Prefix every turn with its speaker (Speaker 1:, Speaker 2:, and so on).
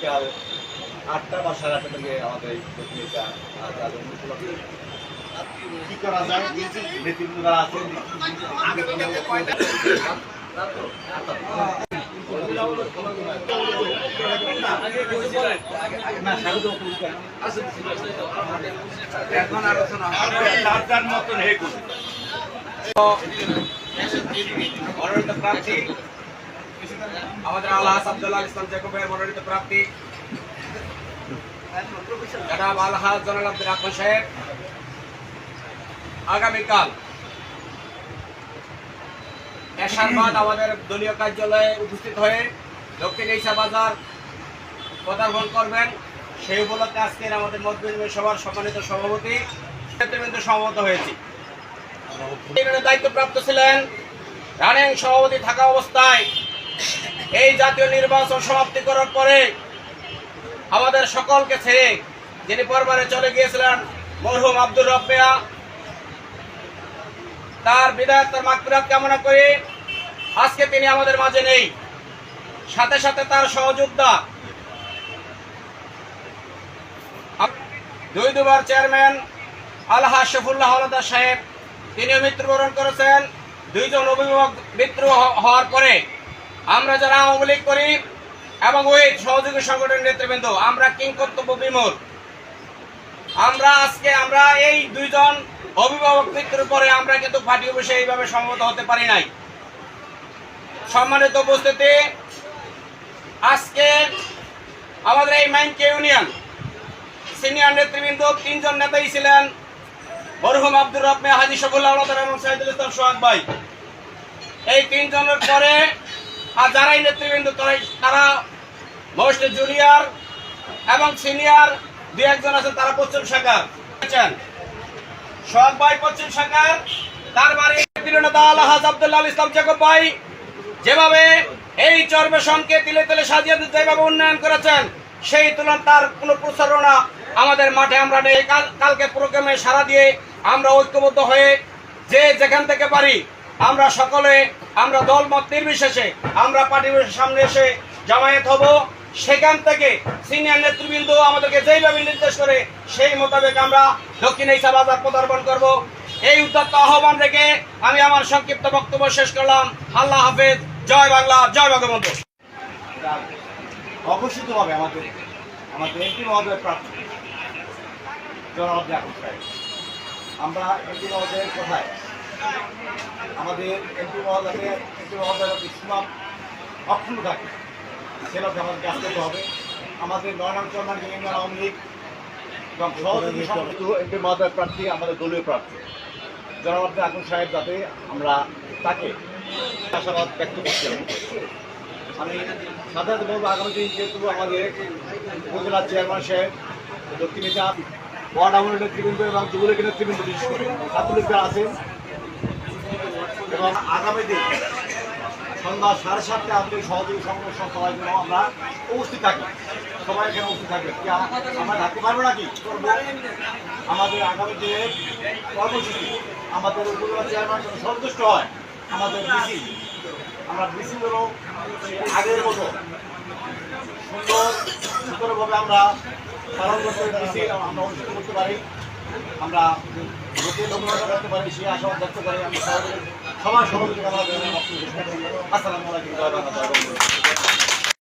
Speaker 1: বিকাল আটটা বা সাড়ে আটটা থেকে আমাদের এই প্রতিযোগিতা উপলক্ষে কি করা যায়? নেতৃত্ব যারা আছেন না। স্বাগত পুরস্কার
Speaker 2: এখন আলোচনা
Speaker 1: তার তার মতন হে করুন
Speaker 2: মনোনীত প্রার্থী। আমাদের আব্দুল্লাহ ইসলাম মনোনীত এশার আমাদের দলীয় কার্যালয়ে উপস্থিত হয়ে দক্ষিণ বাজার পদার্পণ করবেন। সেই উপলক্ষে আমাদের মত বিনিময় সভার সম্মানিত সভাপতি নেতৃবৃন্দ সমবেত হয়েছি। দায়িত্বপ্রাপ্ত ছিলেন রানিং সভাপতি থাকা অবস্থায় এই জাতীয় নির্বাচন সমাপ্তি করার পরে আমাদের সকলকে ছেড়ে যিনি পরবারে চলে গিয়েছিলেন, মরহুম আব্দুর রব্বেয়া তার বিদায়ত মাকফিরাত কামনা করে। আজকে তিনি আমাদের মাঝে নেই। সাথে সাথে তার সহযোদ্ধা দুই দুবার চেয়ারম্যান আলহা শফুল্লাহ হলদার সাহেব, তিনিও মৃত্যুবরণ করেছেন। দুইজন অভিভাবক মৃত্যু হওয়ার পরে আমরা যারা আওয়ামী লীগ করি এবং ওই সহযোগী সংগঠনের নেতৃবৃন্দ, আমরা কিং কর্তব্য বিমূল আমরা আজকে আমরা এই দুইজন অভিভাবক মৃত্যুর পরে আমরা কিন্তু পার্টি অফিসে এইভাবে সম্মত হতে পারি নাই। সম্মানিত উপস্থিতি, আজকে আমাদের এই মাইনকে ইউনিয়ন, সিনিয়র নেতৃবৃন্দ তিনজন নেতাই ছিলেন মরহুম আব্দুর রহমান হাজি আলতার এবং সাইদুল ইসলাম সোহাগ ভাই। এই তিনজনের পরে আর যারাই নেতৃবৃন্দ, তারাই তারা মোস্ট জুনিয়র এবং সিনিয়র দুই একজন আছেন, তারা পশ্চিম শাখার। সোহাগ ভাই পশ্চিম শাখার। তার বাড়ি নেতা আলহাজ আব্দুল্লাহ ইসলাম জাকব ভাই, যেভাবে এই চর্বেশনকে তিলে তিলে সাজিয়ে যেভাবে উন্নয়ন করেছেন, সেই তুলনায় তার কোনো প্রচারণা আমাদের মাঠে আমরা নেই। কাল- কালকে প্রোগ্রামে সারা দিয়ে আমরা ঐক্যবদ্ধ হয়ে যে যেখান থেকে পারি আমরা সকলে, আমরা দল মত নির্বিশেষে, আমরা পার্টির সামনে এসে জামায়াত হব। সেখান থেকে সিনিয়র নেতৃবৃন্দ আমাদেরকে যেইভাবে নির্দেশ করে, সেই মোতাবেক আমরা দক্ষিণ এশিয়া বাজার পদার্পণ করব। এই উদ্যোক্ত আহ্বান রেখে আমি আমার সংক্ষিপ্ত বক্তব্য শেষ করলাম। আল্লাহ হাফেজ। জয় বাংলা। জয় বঙ্গবন্ধু।
Speaker 1: অঘোষিতভাবে আমাদের আমাদের এমপি মহোদয়ের প্রার্থী, জনাব আমরা এমপি মহোদয়ের কোথায়? আমাদের এমপি মহোদয়ের এমপি মহোদয়ের সীমা অক্ষুণ্ণ থাকে। সেটাকে আমাদের কাজ করতে হবে। আমাদের চন্দ্রান ইউনিয়ন আওয়ামী লীগ, এবং সহযোগী সংগঠিত এমপি মহোদয়ের প্রার্থী, আমাদের দলীয় প্রার্থী। জনাব আকুল সাহেব যাতে আমরা তাকে আশাবাদ ব্যক্ত করছিলাম আমি সাধারণত আগামী দিন যেহেতু আমাদের উপজেলার চেয়ারম্যান সাহেব দক্ষিণ এশিয়া ওয়ার্ড আমলের নেতৃবৃন্দ এবং যুবলীগের নেতৃবৃন্দ বিশেষ করে। ছাত্রলীগরা আছেন। এবং আগামী দিন সন্ধ্যা সাড়ে সাতটা আমাদের সহযোগী সংগঠন সবাই যেন আমরা উপস্থিত থাকি। সবাই এখানে উপস্থিত থাকবে। আমরা থাকতে পারব নাকি? করব আমাদের আগামী দিনের কর্মসূচি আমাদের উপজেলা চেয়ারম্যান যেন সন্তুষ্ট হয়, আমাদের ডিসি আমরা ডিসি যেন আগের মতো সুন্দর, সুন্দরভাবে আমরা পালন করতে ডিসি আমরা অনুষ্ঠিত করতে পারি। আমরা লোকের করতে পারি, সেই আশাবাদ ব্যক্ত করে আমরা সবাই সবার সহযোগিতা আমরা আসসালামু আলাইকুম